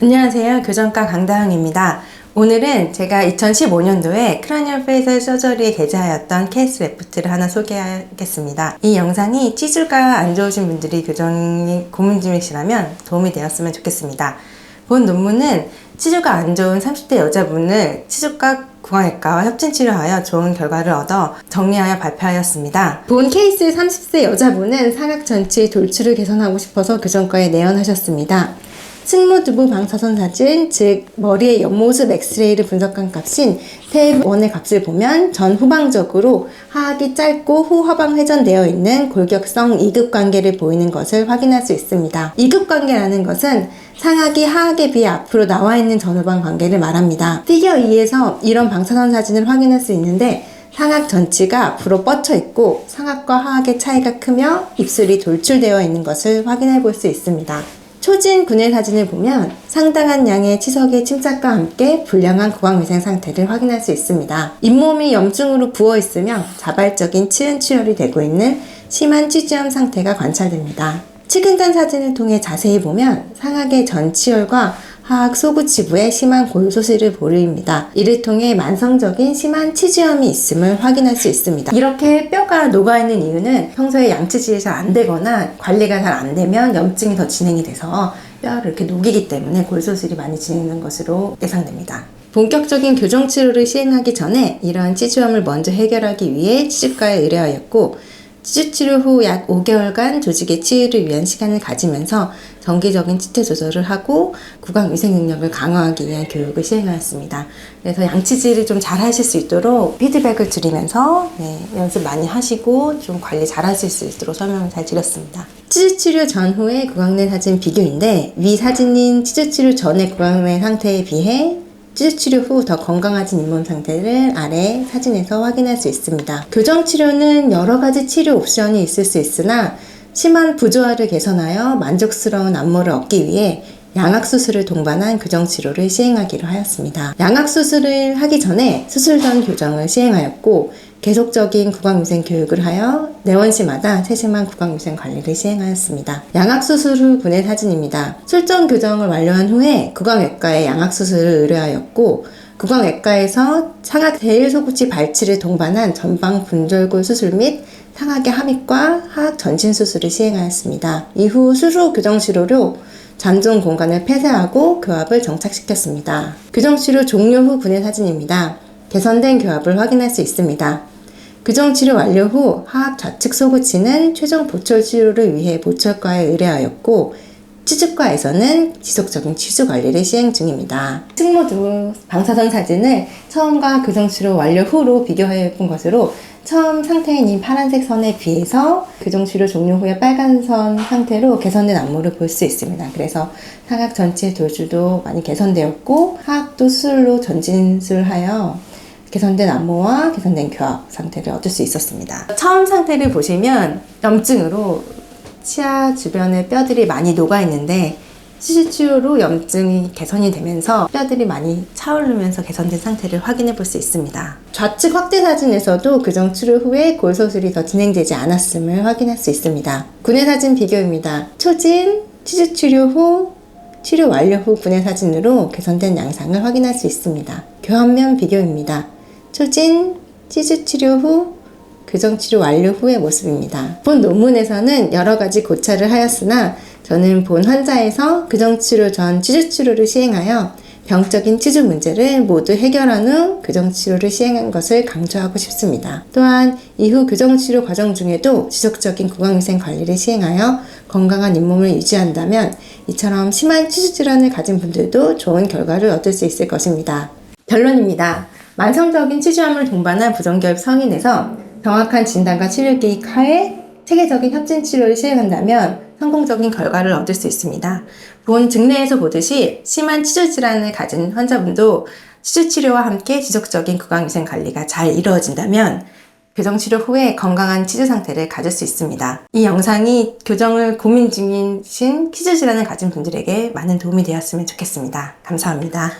안녕하세요. 교정과 강다영입니다. 오늘은 제가 2015년도에 크라니얼 페이셜 서저리에 게재하였던 케이스 레프트를 하나 소개하겠습니다. 이 영상이 치주가 안 좋으신 분들이 교정이 고민 중이시라면 도움이 되었으면 좋겠습니다. 본 논문은 치주가 안 좋은 30대 여자분을 치주과 구강외과와 협진 치료하여 좋은 결과를 얻어 정리하여 발표하였습니다. 본 케이스 30세 여자분은 사각 전치 돌출을 개선하고 싶어서 교정과에 내원하셨습니다. 승모두부 방사선 사진, 즉 머리의 옆모습 엑스레이를 분석한 값인 탭 1의 값을 보면 전 후방적으로 하악이 짧고 후 하방 회전되어 있는 골격성 2급 관계를 보이는 것을 확인할 수 있습니다. 2급 관계라는 것은 상악이 하악에 비해 앞으로 나와 있는 전후방 관계를 말합니다. 피겨 2에서 이런 방사선 사진을 확인할 수 있는데 상악 전치가 앞으로 뻗쳐 있고 상악과 하악의 차이가 크며 입술이 돌출되어 있는 것을 확인해 볼 수 있습니다. 초진 군의 사진을 보면 상당한 양의 치석의 침착과 함께 불량한 구강위생 상태를 확인할 수 있습니다. 잇몸이 염증으로 부어 있으며 자발적인 치은 치열이 되고 있는 심한 치주염 상태가 관찰됩니다. 측은단 사진을 통해 자세히 보면 상악의 전치열과 하악 소구치부에 심한 골소실을 보입니다. 이를 통해 만성적인 심한 치주염이 있음을 확인할 수 있습니다. 이렇게 뼈가 녹아있는 이유는 평소에 양치질이 잘 안 되거나 관리가 잘 안 되면 염증이 더 진행이 돼서 뼈를 이렇게 녹이기 때문에 골소실이 많이 진행되는 것으로 예상됩니다. 본격적인 교정 치료를 시행하기 전에 이러한 치주염을 먼저 해결하기 위해 치주과에 의뢰하였고 치주 치료 후 약 5개월간 조직의 치유를 위한 시간을 가지면서 정기적인 치태 조절을 하고 구강 위생 능력을 강화하기 위한 교육을 시행하였습니다. 그래서 양치질을 좀 잘 하실 수 있도록 피드백을 드리면서 네, 연습 많이 하시고 좀 관리 잘 하실 수 있도록 설명을 잘 드렸습니다. 치주 치료 전후의 구강내 사진 비교인데 위 사진인 치주 치료 전의 구강내 상태에 비해 치주 치료 후 더 건강해진 잇몸 상태를 아래 사진에서 확인할 수 있습니다. 교정 치료는 여러 가지 치료 옵션이 있을 수 있으나 심한 부조화를 개선하여 만족스러운 안모를 얻기 위해 양악수술을 동반한 교정치료를 시행하기로 하였습니다. 양악수술을 하기 전에 수술 전 교정을 시행하였고 계속적인 구강위생 교육을 하여 내원시마다 세심한 구강위생 관리를 시행하였습니다. 양악수술 후 군의 사진입니다. 출전 교정을 완료한 후에 구강외과에 양악수술을 의뢰하였고 구강외과에서 상악 대일소구치 발치를 동반한 전방 분절골 수술 및 상악의 함입과 하악 전신 수술을 시행하였습니다. 이후 수술 교정 치료로 잔존 공간을 폐쇄하고 교합을 정착시켰습니다. 교정 치료 종료 후 군의 사진입니다. 개선된 교합을 확인할 수 있습니다. 교정 치료 완료 후 하악 좌측 소구치는 최종 보철 치료를 위해 보철과에 의뢰하였고 치주과에서는 지속적인 치주 관리를 시행 중입니다. 승모두 방사선 사진을 처음과 교정 치료 완료 후로 비교해 본 것으로 처음 상태인 이 파란색 선에 비해서 교정 치료 종료 후에 빨간 선 상태로 개선된 안무를 볼 수 있습니다. 그래서 하악 전체 돌주도 많이 개선되었고 하악도 수술로 전진술하여 개선된 안무와 개선된 교합 상태를 얻을 수 있었습니다. 처음 상태를 보시면 염증으로 치아 주변에 뼈들이 많이 녹아 있는데 치주치료로 염증이 개선이 되면서 뼈들이 많이 차오르면서 개선된 상태를 확인해 볼 수 있습니다. 좌측 확대 사진에서도 교정 치료 후에 골소술이 더 진행되지 않았음을 확인할 수 있습니다. 군의 사진 비교입니다. 초진, 치주 치료 후, 치료 완료 후 군의 사진으로 개선된 양상을 확인할 수 있습니다. 교합면 비교입니다. 초진, 치주 치료 후, 교정 치료 완료 후의 모습입니다. 본 논문에서는 여러 가지 고찰을 하였으나 저는 본 환자에서 교정 치료 전 치주 치료를 시행하여 병적인 치주 문제를 모두 해결한 후 교정 치료를 시행한 것을 강조하고 싶습니다. 또한 이후 교정 치료 과정 중에도 지속적인 구강위생 관리를 시행하여 건강한 잇몸을 유지한다면 이처럼 심한 치주 질환을 가진 분들도 좋은 결과를 얻을 수 있을 것입니다. 결론입니다. 만성적인 치주암을 동반한 부정결 성인에서 정확한 진단과 치료 계획 하에 체계적인 협진 치료를 시행한다면 성공적인 결과를 얻을 수 있습니다. 본 증례에서 보듯이 심한 치주 질환을 가진 환자분도 치주 치료와 함께 지속적인 구강위생 관리가 잘 이루어진다면 교정 치료 후에 건강한 치주 상태를 가질 수 있습니다. 이 영상이 교정을 고민 중이신 치주 질환을 가진 분들에게 많은 도움이 되었으면 좋겠습니다. 감사합니다.